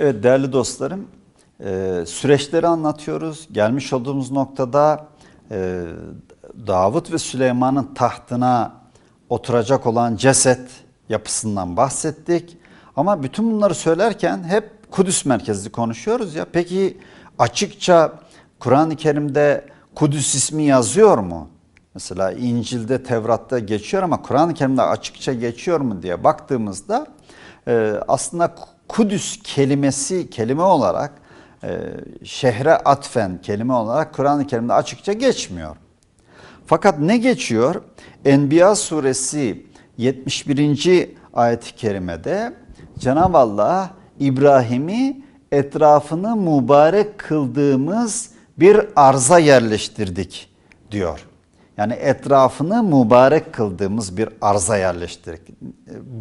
Evet değerli dostlarım, e, süreçleri anlatıyoruz. Gelmiş olduğumuz noktada e, Davut ve Süleyman'ın tahtına oturacak olan ceset yapısından bahsettik. Ama bütün bunları söylerken hep Kudüs merkezli konuşuyoruz ya. Peki açıkça Kur'an-ı Kerim'de Kudüs ismi yazıyor mu? Mesela İncil'de, Tevrat'ta geçiyor ama Kur'an-ı Kerim'de açıkça geçiyor mu diye baktığımızda e, aslında Kudüs kelimesi kelime olarak e, şehre atfen kelime olarak Kur'an-ı Kerim'de açıkça geçmiyor. Fakat ne geçiyor? Enbiya suresi 71. ayet-i kerimede Cenab-ı Allah İbrahim'i etrafını mübarek kıldığımız bir arza yerleştirdik diyor. Yani etrafını mübarek kıldığımız bir arza yerleştirdik.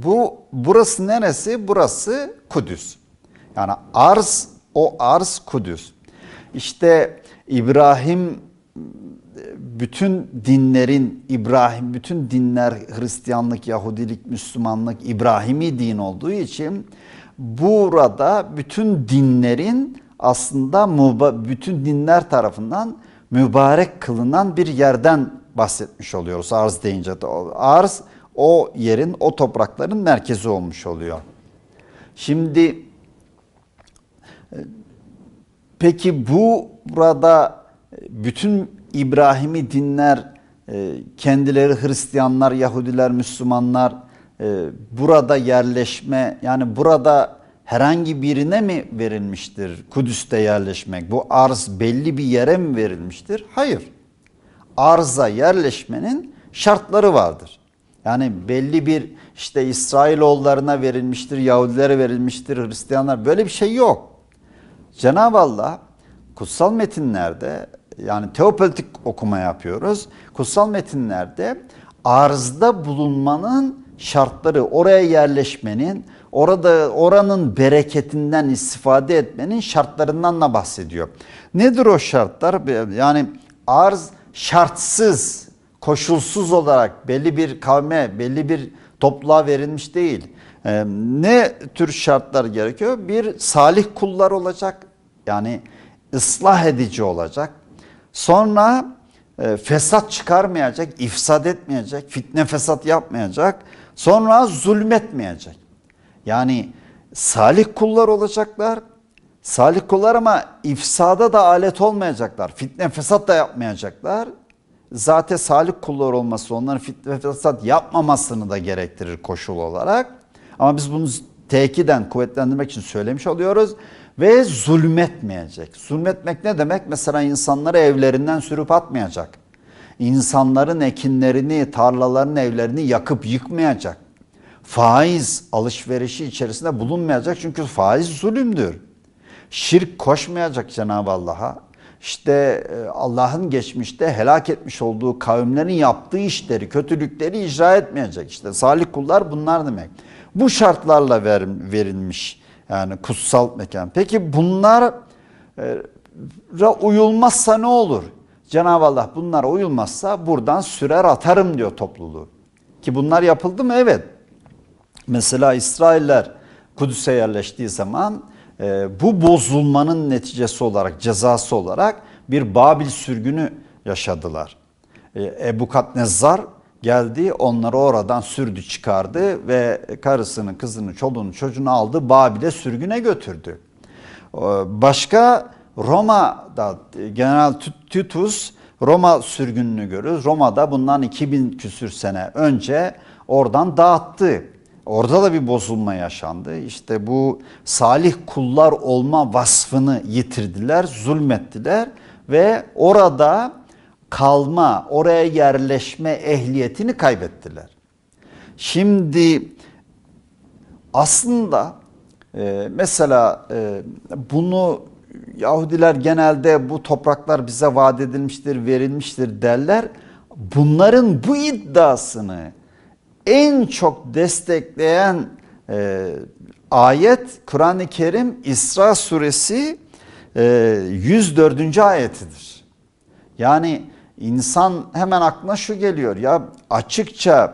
Bu burası neresi? Burası Kudüs. Yani arz o arz Kudüs. İşte İbrahim bütün dinlerin İbrahim bütün dinler Hristiyanlık, Yahudilik, Müslümanlık İbrahimi din olduğu için burada bütün dinlerin aslında bütün dinler tarafından mübarek kılınan bir yerden bahsetmiş oluyoruz arz deyince. De. Arz o yerin, o toprakların merkezi olmuş oluyor. Şimdi peki bu burada bütün İbrahim'i dinler, kendileri Hristiyanlar, Yahudiler, Müslümanlar burada yerleşme yani burada herhangi birine mi verilmiştir Kudüs'te yerleşmek? Bu arz belli bir yere mi verilmiştir? Hayır. Arza yerleşmenin şartları vardır. Yani belli bir işte İsrailoğullarına verilmiştir, Yahudilere verilmiştir, Hristiyanlar böyle bir şey yok. Cenab-ı Allah kutsal metinlerde yani teopolitik okuma yapıyoruz. Kutsal metinlerde arzda bulunmanın şartları, oraya yerleşmenin, orada oranın bereketinden istifade etmenin şartlarından da bahsediyor. Nedir o şartlar? Yani arz şartsız, koşulsuz olarak belli bir kavme, belli bir topluluğa verilmiş değil. Ee, ne tür şartlar gerekiyor? Bir salih kullar olacak. Yani ıslah edici olacak. Sonra e, fesat çıkarmayacak, ifsad etmeyecek, fitne fesat yapmayacak. Sonra zulmetmeyecek. Yani salih kullar olacaklar. Salih kullar ama ifsada da alet olmayacaklar. Fitne fesat da yapmayacaklar. Zaten salih kullar olması onların fitne fesat yapmamasını da gerektirir koşul olarak. Ama biz bunu tekiden kuvvetlendirmek için söylemiş oluyoruz. Ve zulmetmeyecek. Zulmetmek ne demek? Mesela insanları evlerinden sürüp atmayacak. İnsanların ekinlerini, tarlalarını, evlerini yakıp yıkmayacak. Faiz alışverişi içerisinde bulunmayacak çünkü faiz zulümdür. Şirk koşmayacak Cenab-ı Allah'a. İşte Allah'ın geçmişte helak etmiş olduğu kavimlerin yaptığı işleri, kötülükleri icra etmeyecek. İşte salih kullar bunlar demek. Bu şartlarla verilmiş yani kutsal mekan. Peki bunlara uyulmazsa ne olur? Cenab-ı Allah bunlara uyulmazsa buradan sürer atarım diyor topluluğu. Ki bunlar yapıldı mı? Evet. Mesela İsrailler Kudüs'e yerleştiği zaman e, bu bozulmanın neticesi olarak, cezası olarak bir Babil sürgünü yaşadılar. E, Ebu Katnezzar geldi onları oradan sürdü çıkardı ve karısını, kızını, çoluğunu, çocuğunu aldı Babil'e sürgüne götürdü. Başka Roma'da General Titus Roma sürgününü görürüz. Roma'da bundan 2000 küsür sene önce oradan dağıttı. Orada da bir bozulma yaşandı. İşte bu salih kullar olma vasfını yitirdiler, zulmettiler ve orada kalma, oraya yerleşme ehliyetini kaybettiler. Şimdi aslında e, mesela e, bunu Yahudiler genelde bu topraklar bize vaat edilmiştir, verilmiştir derler. Bunların bu iddiasını en çok destekleyen e, ayet Kur'an-ı Kerim İsra suresi e, 104. ayetidir. Yani insan hemen aklına şu geliyor ya açıkça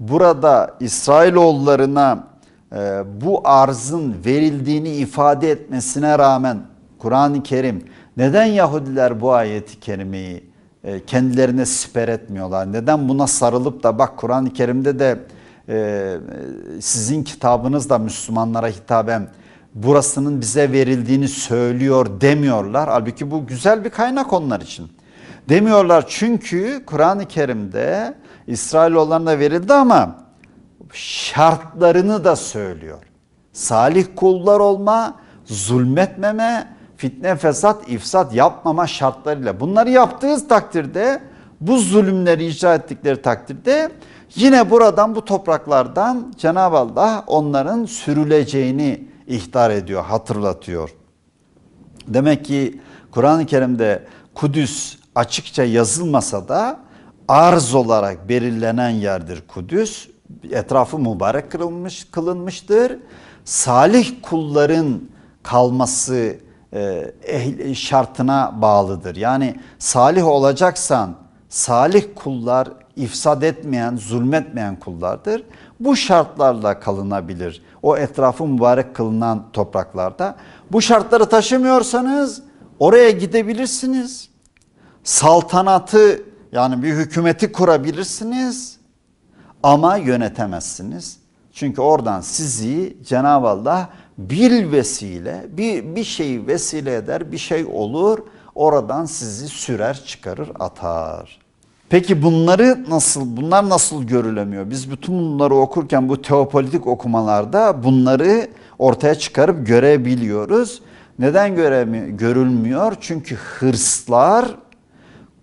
burada İsrailoğullarına e, bu arzın verildiğini ifade etmesine rağmen Kur'an-ı Kerim neden Yahudiler bu ayeti kerimeyi kendilerine siper etmiyorlar? Neden buna sarılıp da bak Kur'an-ı Kerim'de de e, sizin kitabınız da Müslümanlara hitaben burasının bize verildiğini söylüyor demiyorlar. Halbuki bu güzel bir kaynak onlar için. Demiyorlar çünkü Kur'an-ı Kerim'de İsrailoğullarına verildi ama şartlarını da söylüyor. Salih kullar olma, zulmetmeme, fitne, fesat, ifsat yapmama şartlarıyla. Bunları yaptığı takdirde, bu zulümleri icra ettikleri takdirde yine buradan bu topraklardan Cenab-ı Allah onların sürüleceğini ihtar ediyor, hatırlatıyor. Demek ki Kur'an-ı Kerim'de Kudüs açıkça yazılmasa da arz olarak belirlenen yerdir Kudüs. Etrafı mübarek kılınmış, kılınmıştır. Salih kulların kalması ehl- şartına bağlıdır. Yani salih olacaksan salih kullar ifsad etmeyen, zulmetmeyen kullardır. Bu şartlarla kalınabilir. O etrafı mübarek kılınan topraklarda. Bu şartları taşımıyorsanız oraya gidebilirsiniz. Saltanatı yani bir hükümeti kurabilirsiniz ama yönetemezsiniz. Çünkü oradan sizi Cenab-ı Allah bir vesile, bir, bir şey vesile eder, bir şey olur. Oradan sizi sürer, çıkarır, atar. Peki bunları nasıl, bunlar nasıl görülemiyor? Biz bütün bunları okurken bu teopolitik okumalarda bunları ortaya çıkarıp görebiliyoruz. Neden göremi, görülmüyor? Çünkü hırslar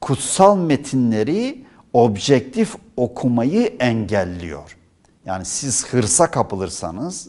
kutsal metinleri objektif okumayı engelliyor. Yani siz hırsa kapılırsanız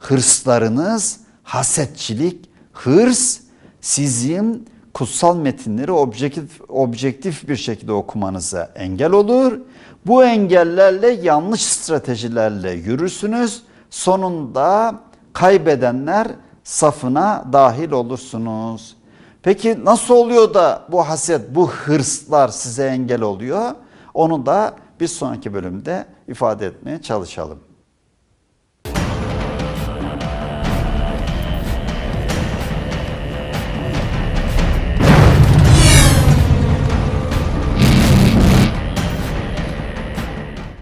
hırslarınız hasetçilik, hırs sizin kutsal metinleri objektif, objektif bir şekilde okumanıza engel olur. Bu engellerle yanlış stratejilerle yürürsünüz. Sonunda kaybedenler safına dahil olursunuz. Peki nasıl oluyor da bu haset, bu hırslar size engel oluyor? Onu da bir sonraki bölümde ifade etmeye çalışalım.